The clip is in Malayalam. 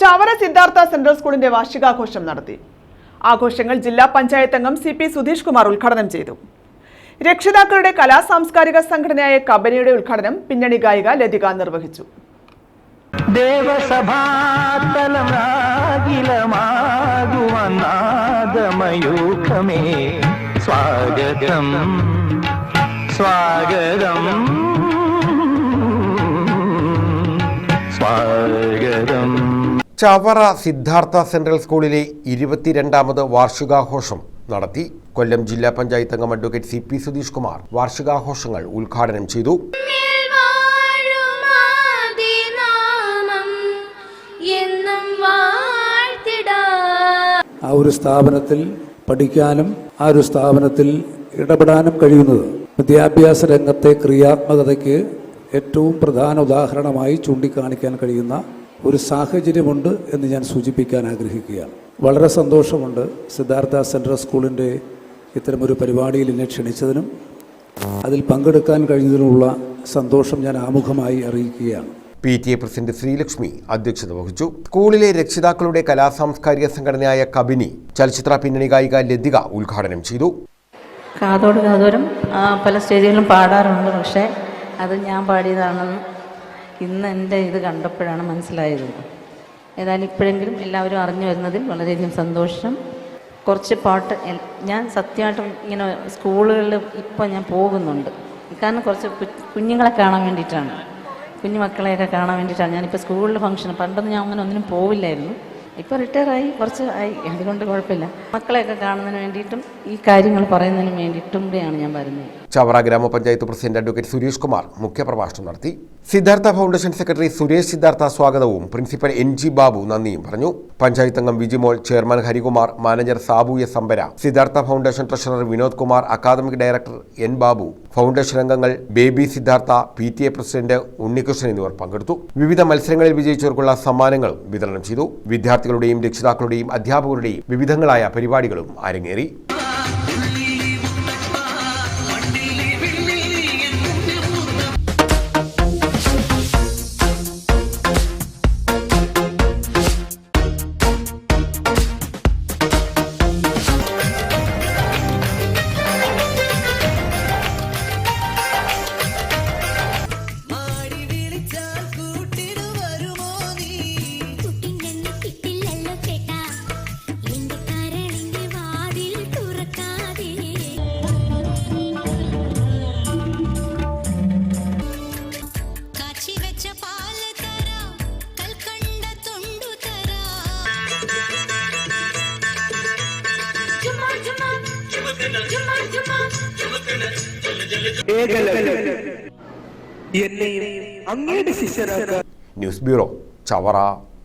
ചവറ സിദ്ധാർത്ഥ സെൻട്രൽ സ്കൂളിന്റെ വാർഷികാഘോഷം നടത്തി. ആഘോഷങ്ങൾ ജില്ലാ പഞ്ചായത്ത് അംഗം സി പി സുധീഷ് കുമാർ ഉദ്ഘാടനം ചെയ്തു. രക്ഷിതാക്കളുടെ കലാ സാംസ്കാരിക സംഘടനയായ കബനിയുടെ ഉദ്ഘാടനം പിന്നണി ഗായിക ലതിക നിർവഹിച്ചു. സ്വാഗതം. സ്വാഗതം. സ്വാഗതം. ചവറ സിദ്ധാർത്ഥ സെൻട്രൽ സ്കൂളിലെ ഇരുപത്തിരണ്ടാമത് വാർഷികാഘോഷം നടത്തി കൊല്ലം ജില്ലാ പഞ്ചായത്ത് അംഗം advocate C P Sudheesh Kumar വാർഷികാഘോഷങ്ങൾ ഉദ്ഘാടനം ചെയ്തു. ആ ഒരു സ്ഥാപനത്തിൽ പഠിക്കാനും ആ ഒരു സ്ഥാപനത്തിൽ ഇടപെടാനും കഴിയുന്നത് വിദ്യാഭ്യാസ രംഗത്തെ ക്രിയാത്മകതയ്ക്ക് ഏറ്റവും പ്രധാന ഉദാഹരണമായി ചൂണ്ടിക്കാണിക്കാൻ കഴിയുന്ന ഒരു സാഹചര്യമുണ്ട് എന്ന് ഞാൻ സൂചിപ്പിക്കാൻ ആഗ്രഹിക്കുകയാണ്. വളരെ സന്തോഷമുണ്ട് സിദ്ധാർത്ഥ സെൻട്രൽ സ്കൂളിന്റെ ഇത്തരമൊരു പരിപാടിയിൽ എന്നെ ക്ഷണിച്ചതിനും അതിൽ പങ്കെടുക്കാൻ കഴിഞ്ഞതിനുമുള്ള സന്തോഷം ഞാൻ ആമുഖമായി അറിയിക്കുകയാണ്. P T A president Sreelakshmi അധ്യക്ഷത വഹിച്ചു. സ്കൂളിലെ രക്ഷിതാക്കളുടെ കലാസാംസ്കാരിക സംഘടനയായ കബിനി ചലച്ചിത്ര പിന്നണി ഗായിക ലതിക ഉദ്ഘാടനം ചെയ്തു. കാതോട് കാതോരം ആ, പല സ്റ്റേജുകളിലും പാടാറുണ്ട് പക്ഷേ അത് ഞാൻ പാടിയതാണെന്ന് ഇന്ന് എന്റെ ഇത് കണ്ടപ്പോഴാണ് മനസ്സിലായത്. ഏതായാലും ഇപ്പോഴെങ്കിലും എല്ലാവരും അറിഞ്ഞു വരുന്നതിൽ വളരെയധികം സന്തോഷം. കുറച്ച് പാട്ട് ഞാൻ സത്യമായിട്ടും ഇങ്ങനെ സ്കൂളുകളിൽ ഇപ്പം ഞാൻ പോകുന്നുണ്ട്. കാരണം കുറച്ച് കുഞ്ഞുങ്ങളെ കാണാൻ വേണ്ടിയിട്ടാണ്. കുഞ്ഞു മക്കളെയൊക്കെ കാണാൻ വേണ്ടിയിട്ടാണ്. ഞാനിപ്പോൾ സ്കൂളിൽ ഫംഗ്ഷൻ പണ്ടൊന്നും ഞാൻ അങ്ങനെ ഒന്നിനും പോവില്ലായിരുന്നു. ഇപ്പോൾ റിട്ടയറായി കുറച്ച് ആയി. അതുകൊണ്ട് കുഴപ്പമില്ല. മക്കളെയൊക്കെ കാണുന്നതിന് വേണ്ടിയിട്ടും ഈ കാര്യങ്ങൾ പറയുന്നതിന് വേണ്ടിയിട്ടും കൂടെയാണ് ഞാൻ വരുന്നത്. ചവറ ഗ്രാമപഞ്ചായത്ത് പ്രസിഡന്റ് അഡ്വക്കേറ്റ് സുരേഷ് കുമാർ മുഖ്യപ്രഭാഷണം നടത്തി. സിദ്ധാർത്ഥ ഫൗണ്ടേഷൻ സെക്രട്ടറി സുരേഷ് സിദ്ധാർത്ഥ സ്വാഗതവും പ്രിൻസിപ്പൽ എൻ ജി ബാബു നന്ദിയും പറഞ്ഞു. പഞ്ചായത്ത് അംഗം Vijimol chairman Harikumar manager Sabu S Ambara Siddhartha foundation treasurer Vinod Kumar academic director N Babu foundation അംഗങ്ങൾ Baby Siddhartha P T A president Unnikrishnan എന്നിവർ പങ്കെടുത്തു. വിവിധ മത്സരങ്ങളിൽ വിജയിച്ചവർക്കുള്ള സമ്മാനങ്ങൾ വിതരണം ചെയ്തു. വിദ്യാർത്ഥികളുടെയും രക്ഷിതാക്കളുടെയും അധ്യാപകരുടെയും വിവിധങ്ങളായ പരിപാടികളും അരങ്ങേറി. News bureau Chavara.